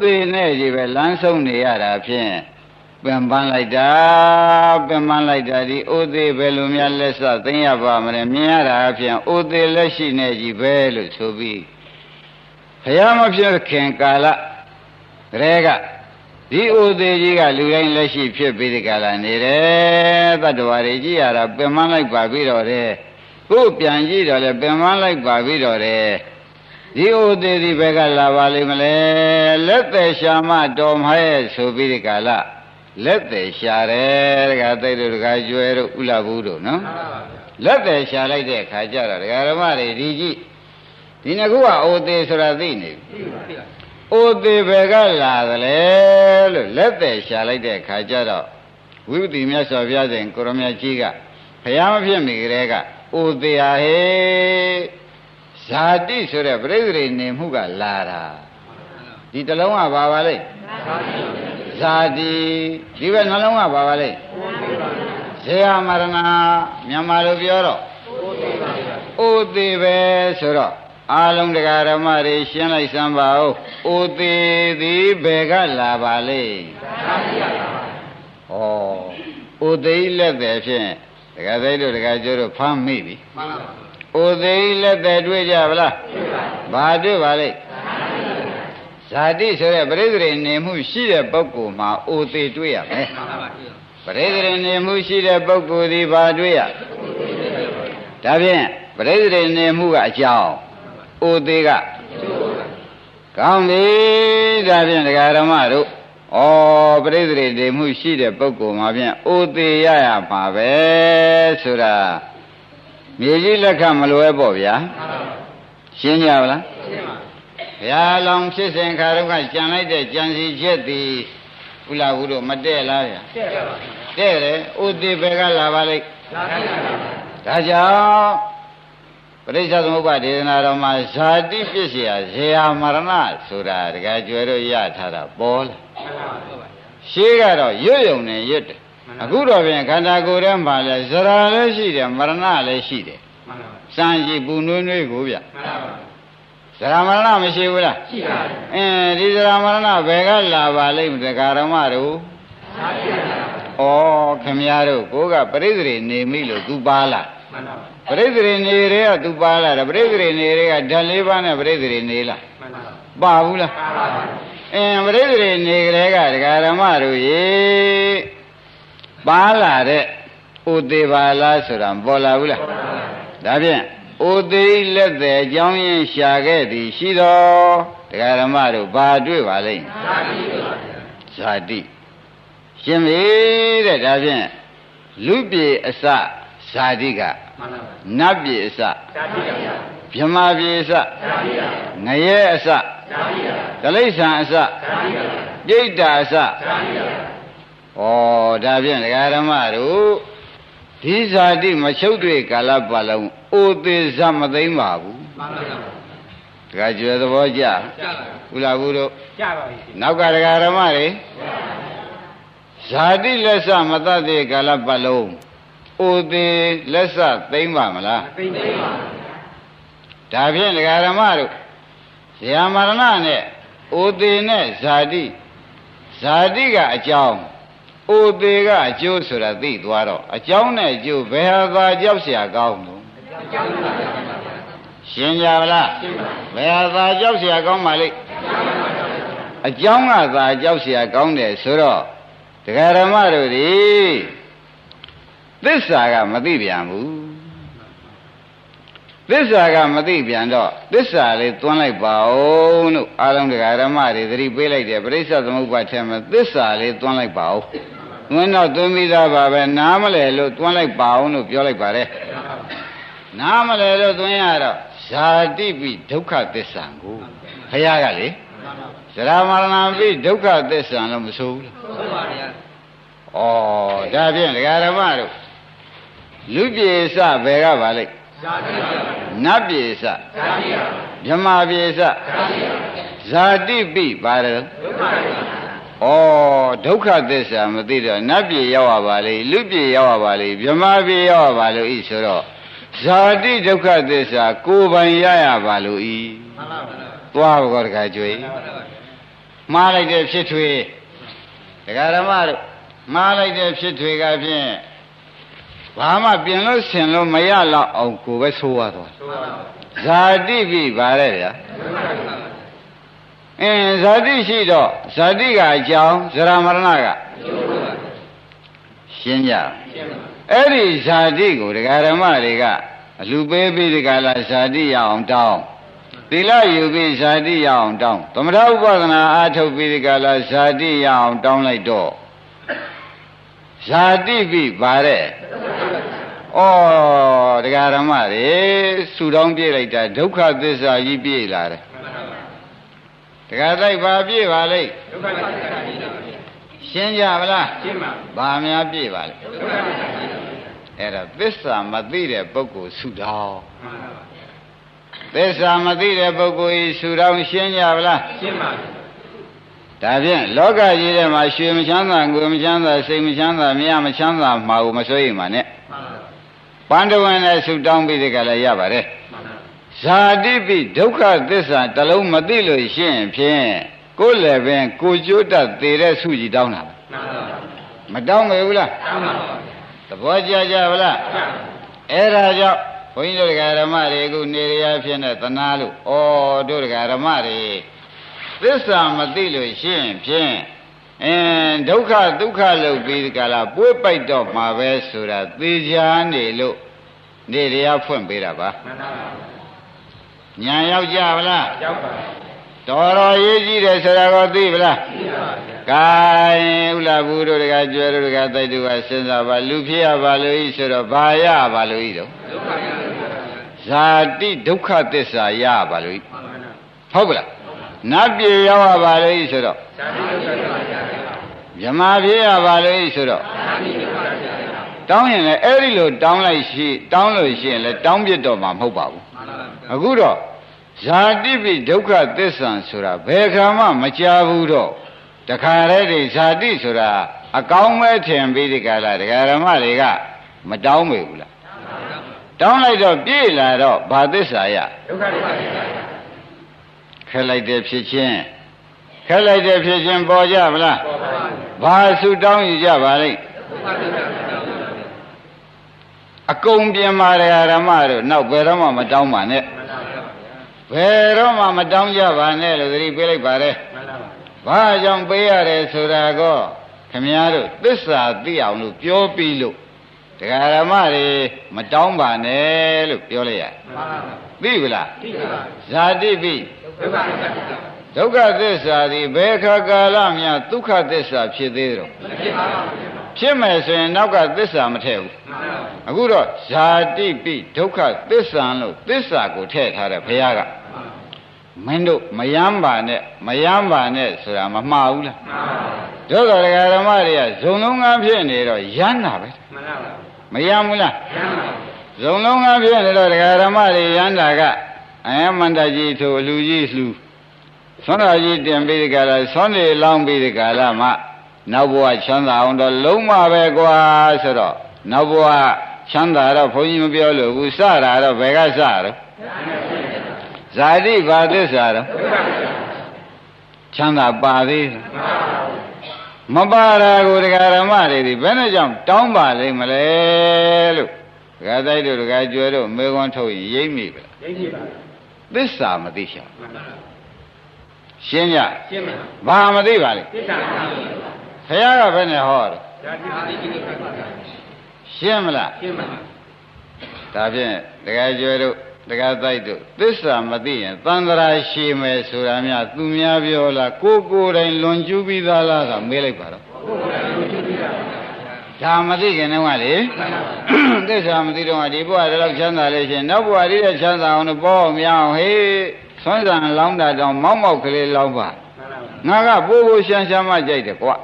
သေနဲ့ကြီးပဲလမ်းဆုံးနေရတာဖြင့်ပင်ပန်းလိုက်တာပင်ပန်းလိုက်တာဒီဥသေးပဲလိုများလက်စသိရပါမလဲမြင်ရတာဖြင့်ဥသေးလက်ရှိနေကြီးပဲလို့ဆိုပြီးဘုရားမဖြစ်ခင်ကာလတရေကဒီဥသေးကြီးကလူတိုင်းလက်ရှိဖြစ်ပြီးဒီကာလနေတယ်တတ္တဝါတွေကြည့်ရတာပင်ပန်းလိုက်ပါပြီးတော့တယ်ကိုယ်ပြန်ကြည့်တော့လေပင်ပန်းလိုက်ပါပြီးတော့တယ် ဒီဥသေးဒီဘက်ကလာပါလိမ့်မလဲလက်သက်ရှာမတော်မရဲ့ဆိုပြီးဒီကာလလက်သက်ရှာတယ်တကသိတို့တကကျွဲတို့ဥလဘူးတို့နော်လက်သက်ရှာလိုက်တဲ့ခါကျတော့ဒကာဓမ္မတွေဒီကြည့်ဒီနှစ်ခုကအိုသေးဆိုတာသိနေပြီအိုသေးဘက်ကလာသလဲလို့လက်သက်ရှာလိုက်တဲ့ခါကျတော့ဝိပတိမြတ်စွာဘုရားရှင်ကိုရမကြီးကဘုရားမဖြစ်မိကြတဲ့ကအိုသေးဟာဟေ ဇာတိဆိုတဲ့ပြိဿရိနေမှုကလာတာဒီတလုံးကဘာပါလဲဇာတိဒီဘက်နှလုံးကဘာပါလဲဇေယမရဏမြန်မာလိုပြောတော့အိုသေးပဲဆိုတော့အာလုံးတရားဓမ္မတွေရှင်းလိုက်စမ်းပါဦးအိုသေးသည်ဘယ်ကလာပါလဲဩအိုသေးလက်တယ်ဖြင့်ဒကာသိတို့ဒကာကျိုးတို့ဖမ်းမိပြီ အိုသေးလက်တယ်တွေ့ကြဗလားဘာတွေ့ပါလဲဇာတိဆိုတဲ့ပရိသေနေမှုရှိတဲ့ပုဂ္ဂိုလ်မှာအိုသေးတွေ့ရမယ်ပရိသေနေမှုရှိတဲ့ပုဂ္ဂိုလ်ဒီဘာတွေ့ရဒါဖြင့်ပရိသေနေမှုကအကြောင်းအိုသေးကကောင်းပြီဒါဖြင့်ဒကာဓမ္မတို့ဩပရိသေနေမှုရှိတဲ့ပုဂ္ဂိုလ်မှာဖြင့်အိုသေးရရမှာပဲဆိုတာ မြေကြီးလက်ခမလွဲပေါ့ဗျာရှင်းကြပါလားရှင်းပါဘုရားလောင်ဖြစ်စဉ်ခါတော့ကကြံလိုက်တဲ့ကြံစီချက်သည်ဘုလားဘူးတို့မတဲ့လားဗျာတဲ့ပါတဲ့တယ်ဥတိဘေကလာပါလိမ့်ဒါကြောင့်ပရိစ္ဆေသမုပ္ပါဒေသနာတော်မှာဇာတိပစ္စယဇေယမရဏဆိုတာတကယ်ကျွယ်တော့ရထားတာပေါ်လာရှေးကတော့ရွတ်ယုံနေရွတ်တယ် အခုတော့ပြန်ခန္ဓာကိုယ်ထဲမှာလဲဇရာလည်းရှိတယ်မရဏလည်းရှိတယ်စံကြည့်ပူနွေးနွေးကိုဗျဇရာမရဏမရှိဘူးလားရှိပါတယ်အင်းဒီဇရာမရဏဘယ်ကလာပါလိမ့်မလဲကာရမတို့ဩခင်ဗျားတို့ကိုကပရိသေနေမိလို့သူပါလားမှန်ပါပရိသေနေတွေကသူပါလာတယ်ပရိသေနေတွေကဓာတ်လေးပါးနဲ့ပရိသေနေလားမှန်ပါပါဘူးလားပါပါအင်းပရိသေနေကလေးကဒကာရမတို့ရေ ပါလာတဲ့ဥသေးပါလားဆိုတာပေါ်လာဘူးလားဒါဖြင့်ဥသေးလက်သေးအကြောင်းရင်းရှာခဲ့သည်ရှိတော်ဒကာရမတို့ဘာတွေ့ပါလိမ့်ဇာတိရှင်းပြီတဲ့ဒါဖြင့်လူပြေအစဇာတိကနတ်ပြေအစဗြဟ္မာပြေအစငရဲအစဒလိษံအစပြိတ္တာအစ ဩဒါဖြင့်ဒကာရမတို့ဒီဇာတိမချုပ်တွေ့ကာလပတ်လုံးအိုသေးဇမသိမ့်ပါဘူးမှန်ပါဗျာဒကာကျွယ်သဘောကျဥလာဘူးတို့ကျပါပြီနောက်ကဒကာရမတွေဇာတိလက်စမတတ်တဲ့ကာလပတ်လုံးအိုသေးလက်စသိမ့်ပါမလားသိမ့်ပါဒါဖြင့်ဒကာရမတို့ဇာမရဏနဲ့အိုသေးနဲ့ဇာတိဇာတိကအကြောင်း အိုသေးကအကျိုးဆိုတာသိသွားတော့အကြောင်းနဲ့အကျိုးဘယ်ဟာသာကြောက်เสียကောင်းလို့ရှင်းကြပါလားဘယ်ဟာသာကြောက်เสียကောင်းပါလိမ့်အကြောင်းကသာကြောက်เสียကောင်းတယ်ဆိုတော့တရားဓမ္မတို့ဒီသစ္စာကမသိပြန်ဘူး သစ္စာကမသိပြန်တော့သစ္စာလေးသွန်းလိုက်ပါဦးလို့အာလုံးတရားဓမ္မတွေသတိပေးလိုက်တယ်ပရိစ္ဆေသမုပ္ပါထဲမှာသစ္စာလေးသွန်းလိုက်ပါဦးငွန်းတော့သွန်းပြီးသားပါပဲနားမလဲလို့သွန်းလိုက်ပါအောင်လို့ပြောလိုက်ပါတယ်နားမလဲလို့သွန်းရတော့ဇာတိပိဒုက္ခသစ္စာကိုဘုရားကလေဇရာမရဏပိဒုက္ခသစ္စာလို့မဆိုဘူးလားဆိုပါဗျာဩဒါဖြင့်ဒကာဓမ္မတို့လူပြေစဘယ်ကပါလိ မ့်နတ်ပြေစဗြဟ္မာပြေစဇာတိပိပါတယ်ဩဒုက္ခသစ္စာမသိတော့နတ်ပြေရောက်ရပါလေလူပြေရောက်ရပါလေဗြဟ္မာပြေရောက်ရပါလို့ဤဆိုတော့ဇာတိဒုက္ခသစ္စာကိုယ်ပိုင်ရရပါလို့ဤမှန်ပါပါသွားဘောတခါကျွေးဒမှားလိုက်တဲ့ဖြစ်ထွေဒကာဓမ္မတို့မှားလိုက်တဲ့ဖြစ်ထွေကဖြင့် ဘာမှပြင်လို့ဆင်လို့မရတော့အောင်ကိုပဲဆိုးသွားသွားဇာတိပြီဗါတဲ့ဗျာအင်းဇာတိရှိတော့ဇာတိကအကြောင်းဇရာမရဏကရှင်းကြအဲ့ဒီဇာတိကိုဒကာဓမ္မတွေကအလူပေးပြီးဒီကလာဇာတိရအောင်တောင်းသီလယူပြီးဇာတိရအောင်တောင်းသမထဥပဒနာအားထုတ်ပြီးဒီကလာဇာတိရအောင်တောင်းလိုက်တော့ဇာတိပြီဗါတဲ့ ဩတရားဓမ္မတွေဆူတောင်းပြလိုက်တာဒုက္ခသစ္စာကြီးပြည့်လာတယ်တရားတိုက်ပါပြည့်ပါလိမ့်ရှင်းကြပါလားရှင်းပါဘာများပြည့်ပါလိမ့်အဲ့ဒါသစ္စာမသိတဲ့ပုဂ္ဂိုလ်ဆူတောင်းသစ္စာမသိတဲ့ပုဂ္ဂိုလ်ဤဆူတောင်းရှင်းကြပါလားရှင်းပါဒါဖြင့်လောကကြီးထဲမှာရွှေမချမ်းသာငွေမချမ်းသာစိတ်မချမ်းသာမြတ်မချမ်းသာမှာကိုမစိုးရိမ်ပါနဲ့ ပန္ဒဝင်နဲ့ဆူတောင်းပြီးတဲ့ကလည်းရပါတယ်ဇာတိပိဒုက္ခသစ္စာတလုံးမသိလို့ရှင်းဖြင့်ကိုယ်လည်းပင်ကိုကျိုးတတ်သေးတဲ့ဆုကြီးတောင်းတာမတောင်းမယ်ဘူးလားသဘောကျကြပါလားအဲ့ဒါကြောင့်ဘုန်းကြီးတို့ဓမ္မတွေအခုနေရဖြစ်နေသနာလို့ဩတို့ဓမ္မတွေသစ္စာမသိလို့ရှင်းဖြင့် အင်းဒုက္ခဒုက္ခလို့ပြီးကြလားပွေးပိုက်တော့မှာပဲဆိုတာသေချာနေလို့နေတရားဖွင့်ပေးတာပါမှန်ပါပါညာရောက်ကြပါလားရောက်ပါတော်တော်ရေးကြည့်တယ်ဆိုတာကိုသိပလားသိပါပါကဲဥလာဘူးတို့တကကျွဲတို့တကတိုက်တို့ကစဉ်းစားပါလူဖြစ်ရပါလို့ဤဆိုတော့ဘာရပါလို့ဤတော့ဒုက္ခရဇာတိဒုက္ခသစ္စာရပါလို့ဤဟုတ်ကလားနတ်ပြေရောက်ရပါလို့ဤဆိုတော့ဇာတိဒုက္ခသစ္စာရ မြမဖြစ်ရပါလို့ဤဆိုတော့ဇာတိဒုက္ခသစ္စာရတောင်းရင်လည်းအဲ့ဒီလိုတောင်းလိုက်ရှိတောင်းလို့ရှိရင်လည်းတောင်းပြတော့မှာမဟုတ်ပါဘူးအခုတော့ဇာတိပိဒုက္ခသစ္စာဆိုတာဘယ်ခါမှမကြဘူးတော့တခါတည်းဒီဇာတိဆိုတာအကောင်းမဲ့ထင်ပြီးဒီကလာဒကာရမတွေကမတောင်းမေဘူးလားတောင်းလိုက်တော့ပြည့်လာတော့ဘာသစ္စာရဒုက္ခသစ္စာခက်လိုက်တဲ့ဖြစ်ချင်း ခက်လိုက်တဲ့ဖြစ်ချင်းပေါ်ကြမလားပေါ်ပါဘူးဘာဆုတောင်းယူကြပါလိမ့်ဒုက္ခသစ္စာအကုန်ပြင်ပါဒကာရမတို့နောက်ဘယ်တော့မှမတောင်းပါနဲ့ဘယ်တော့မှမတောင်းကြပါနဲ့လို့သတိပေးလိုက်ပါတယ်ဘာကြောင့်ပေးရတယ်ဆိုတာကောခမည်းတော်သစ္စာသိအောင်လို့ပြောပြီးလို့တရားဓမ္မတွေမတောင်းပါနဲ့လို့ပြောလိုက်ရသိပြီလားသိပါပါဇာတိပိဒုက္ခ သစ္စာဒီဘယ်ခါကာလမြဒုက္ခသစ္စာဖြစ်သေးတယ်ဖြစ်ပါပါဖြစ်မယ်ဆိုရင်နောက်ကသစ္စာမထည့်ဘူးအခုတော့ဇာတိပိဒုက္ခသစ္စာလို့သစ္စာကိုထည့်ထားတယ်ဘုရားကမင်းတို့မယမ်းပါနဲ့မယမ်းပါနဲ့ဆိုတာမမှားဘူးလားမှန်ပါဘူးတို့တော်ဓမ္မတွေကဇုံလုံးကဖြစ်နေတော့ယမ်းတာပဲမှန်ပါဘူးမယမ်းဘူးလားယမ်းပါဘူးဇုံလုံးကဖြစ်နေတော့ဓမ္မတွေယမ်းတာကအယမန္တကြီးထိုလူကြီးလှူ သွန်တော်ကြီးတင်ပြီးဒီကလာသွန်နေလောင်းပြီးဒီကလာမှနောက်ဘဝချမ်းသာအောင်တော့လုံးမပဲကွာဆိုတော့နောက်ဘဝချမ်းသာတော့ဘုန်းကြီးမပြောလို့ဘူးစတာတော့ဘယ်ကစတော့ဇာတိဘာသစ္စာတော့ချမ်းသာပါသေးမပါတာကိုတရားဓမ္မတွေဒီဘယ်နဲ့ကြောင့်တောင်းပါလိမ့်မလဲလို့ဒကာတိုက်တို့ဒကာကျွဲတို့မေခွန်းထုတ်ရင်ရိမ့်မိပါလားရိမ့်မိပါသစ္စာမသိချင် ရှင်းကြရှင်းပါဘာမသိပါလဲသစ္စာမသိဘုရားကဘယ်နဲ့ဟောတယ်ရှင်းမလားရှင်းပါဒါဖြင့်ဒကာကျွဲတို့တရားတိုက်တို့သစ္စာမသိရင်သံဃာရှိမယ်ဆိုတာများသူများပြောလားကိုကိုယ်တိုင်လွန်ကျူးပြီးသားလားကမေးလိုက်ပါတော့ ဒါမသိခင်တော့ကလေသစ္စာမသိတော့ဒီဘဝတည်းချမ်းသာလေရှင်နောက်ဘဝလေးချမ်းသာအောင်လို့ပေါ်အောင်မရအောင်ဟေးဆွမ်းဆံလောင်းတာတောင်မောက်မောက်ကလေးလောင်းပါငါကပိုးပိုးရှမ်းရှမ်းမှကြိုက်တယ်ကွာ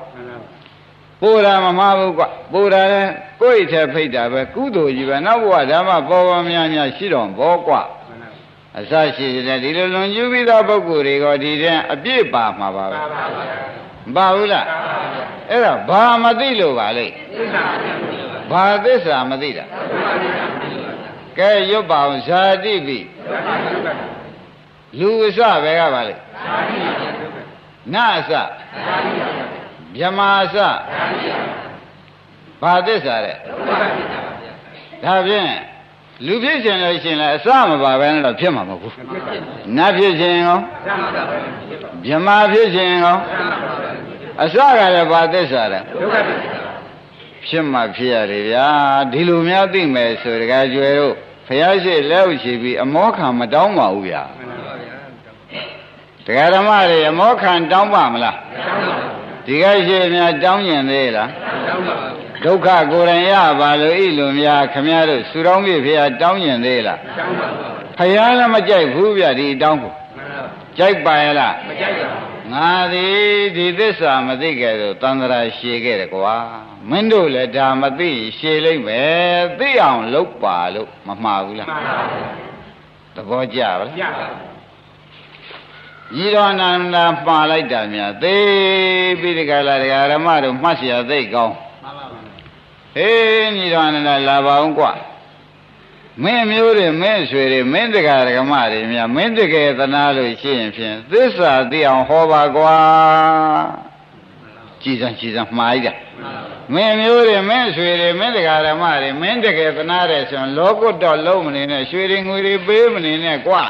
ပိုးတာမမှားဘူးကွပိုးတာလဲကိုယ့်ထဲဖိတ်တာပဲကုသိုလ်ကြီးပဲနောက်ဘဝဓမ္မပေါ်ပေါ်များများရှိတော်ဘောကွအစရှိတဲ့ဒီလိုလွန်ကျူးပြီးသောပုဂ္ဂိုလ်တွေကဒီတဲ့အပြည့်ပါမှာပါပဲမ ပါဘူးလားအဲ့ဒါဘာမသိလို့ပါလိမ့်ဘာသစ္စာမသိတာကဲရွတ်ပါအောင်ဇာတိပိလူအစပဲကပါလိမ့်နအစမြမအစဘာသစ္စာတဲ့ဒါဖြင့်လူဖြစ်ခြင်းလို့ရှိရင်လည်းအစမပါဘဲနဲ့တော့ဖြစ်မှာမဟုတ်ဘူးနတ်ဖြစ်ခြင်းရောမြမဖြစ်ခြင်းရော အစကလည်းဘာသစ္စာတဲ့ဖြစ်မှဖြစ်ရတယ်ဗျာဒီလိုများသိမယ်ဆိုတကယ်ကျွယ်တို့ဖះရှိလက်ဥရှိပြီးအမောခံမတောင်းပါဘူးဗျာတရားဓမ္မတွေအမောခံတောင်းပါမလားဒီကရှိများတောင်းကျင်သေးလားဒုက္ခကိုယ်တိုင်ရပါလို့ဤလိုများခမည်းတော်ဆူတောင်းပြဖေးတောင်းကျင်သေးလားဖះလည်းမကြိုက်ဘူးဗျဒီတောင်းကို ကြိုက်ပါရဲ့လားမကြိုက်ပါဘူးငါသည်ဒီသစ္စာမသိခဲ့တော့တန်ត្រာရှည်ခဲ့တယ်ကွာမင်းတို့လည်းဒါမသိရှည်လိမ့်မယ်သိအောင်လုပ်ပါလို့မမှားဘူးလားမှန်ပါဘူးသဘောကျပါလားကျပါဤတော်နန္ဒာမှားလိုက်တာများသိပြီးဒီကလာတရားဓမ္မတို့မှတ်เสียသိကောင်းမှန်ပါပါဟေးဤတော်နန္ဒာလာပါအောင်ကွာ မင်းမျိုးတွေမင်းဆွေတွေမင်းတက္ကရာဓမ္မတွေများမင်းတကယ်သနာလို့ရှိရင်ဖြင့်သစ္စာသိအောင်ဟောပါကွာကြည်စံကြည်စံမှားလိုက်တာမင်းမျိုးတွေမင်းဆွေတွေမင်းတက္ကရာဓမ္မတွေမင်းတကယ်သနာတယ်ဆိုရင်လောကုတ်တော့လုံးမနေနဲ့ရွှေတွေငွေတွေပေးမနေနဲ့ကွာ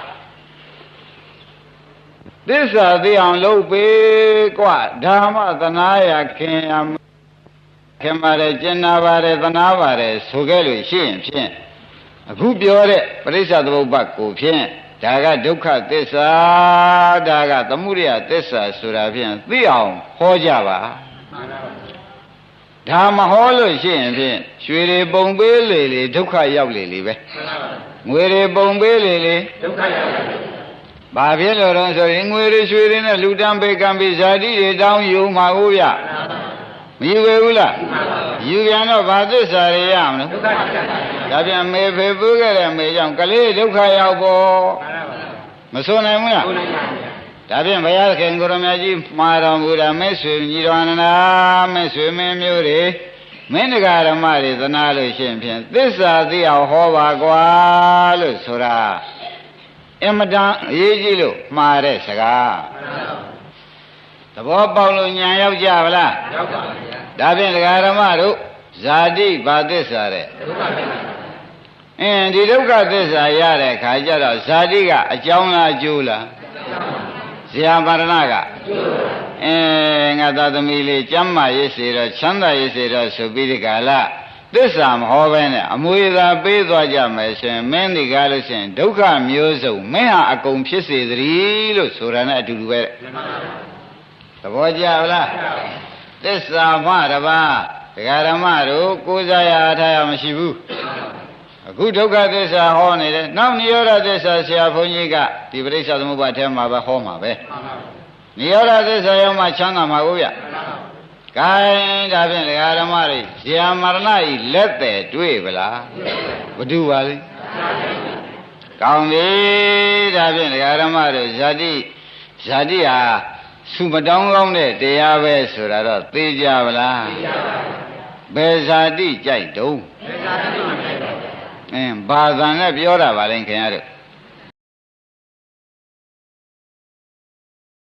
သစ္စာသိအောင်လုပ်ပေးကွာဓမ္မသနာရခင်ရခင်ပါတယ်ကျင်နာပါတယ်သနာပါတယ်ဆိုခဲ့လို့ရှိရင်ဖြင့် အခုပြောတဲ့ပရိစ္ဆသမုပ္ပါကိုဖြင့်ဒါကဒုက္ခသစ္စာဒါကသမှုရိယသစ္စာဆိုတာဖြင့်သိအောင်ဟောကြပါဒါမဟောလို့ရှိရင်ဖြင့်ရွှေတွေပုံပေးလေလေဒုက္ခရောက်လေလေပဲငွေတွေပုံပေးလေလေဒုက္ခရောက်လေဘာဖြစ်လို့တော့ဆိုရင်ငွေတွေရွှေတွေနဲ့လူတန်းပေကံပိဇာတိတွေတောင်းယူမှာဟုတ်ဗျ မယူပဲဘူးလားယူပြန်တော့ဘာသစ္စာတွေရမလို့ဒုက္ခသစ္စာဒါပြန်မေဖေပူးခဲ့တဲ့မေကြောင့်ကလေးဒုက္ခရောက်ပေါ်မဆိုနိုင်ဘူးလားဒါပြန်ဘုရားခင်ကိုရမကြီးမှာတော်မူတာမဲဆွေညီတော်နနာမဲဆွေမင်းမျိုးတွေမင်းတရားဓမ္မတွေသနာလို့ရှိရင်ဖြင့်သစ္စာသိအောင်ဟောပါကွာလို့ဆိုတာအင်မတန်အရေးကြီးလို့မှားတဲ့စကားသဘောပေါက်လို့ညာရောက်ကြပါလားရောက်ပါဗျာ ဒါဖြင့်တရားဓမ္မတို့ဇာတိဘာသစ္စာတဲ့ဒုက္ခသစ္စာအင်းဒီဒုက္ခသစ္စာရတဲ့ခါကျတော့ဇာတိကအကြောင်းလားအကျိုးလားဇာပါရဏကအဲငါသာသမီးလေးကျမ်းမာရေးစေတော့ချမ်းသာရေးစေတော့ဆိုပြီးဒီကလာသစ္စာမဟောဘဲနဲ့အမွေသာပေးသွားကြမယ်ဆိုရင်မင်းဒီကားလို့ရှိရင်ဒုက္ခမျိုးစုံမင်းဟာအကုန်ဖြစ်စေသတည်းလို့ဆိုတာနဲ့အတူတူပဲသဘောကျလား သစ္စာမှတပါးဒကာဓမ္မတို့ကိုးစားရအားထားရမရှိဘူးအခုဒုက္ခသစ္စာဟောနေတယ်နောက်နိရောဓသစ္စာဆရာဘုန်းကြီးကဒီပရိစ္ဆသမုပ္ပါဒ်ထဲမှာပဲဟောမှာပဲနိရောဓသစ္စာရောက်မှချမ်းသာမှာကိုဗျကဲဒါဖြင့်ဒကာဓမ္မတွေဇာမရဏဤလက်တယ်တွေ့ပလားဘဒုပါလဲကောင်းပြီဒါဖြင့်ဒကာဓမ္မတို့ဇာတိဇာတိဟာ သူမတောင်းကောင်းတဲ့တရားပဲဆိုတာတော့သိကြပါလားသိကြပါဘူးဘယ်ဇာတိကြိုက်တုံးဘယ်ဇာတိမှမကြိုက်ပါဘူးအင်းဘာသာနဲ့ပြောတာပါလဲခင်ဗျားတို့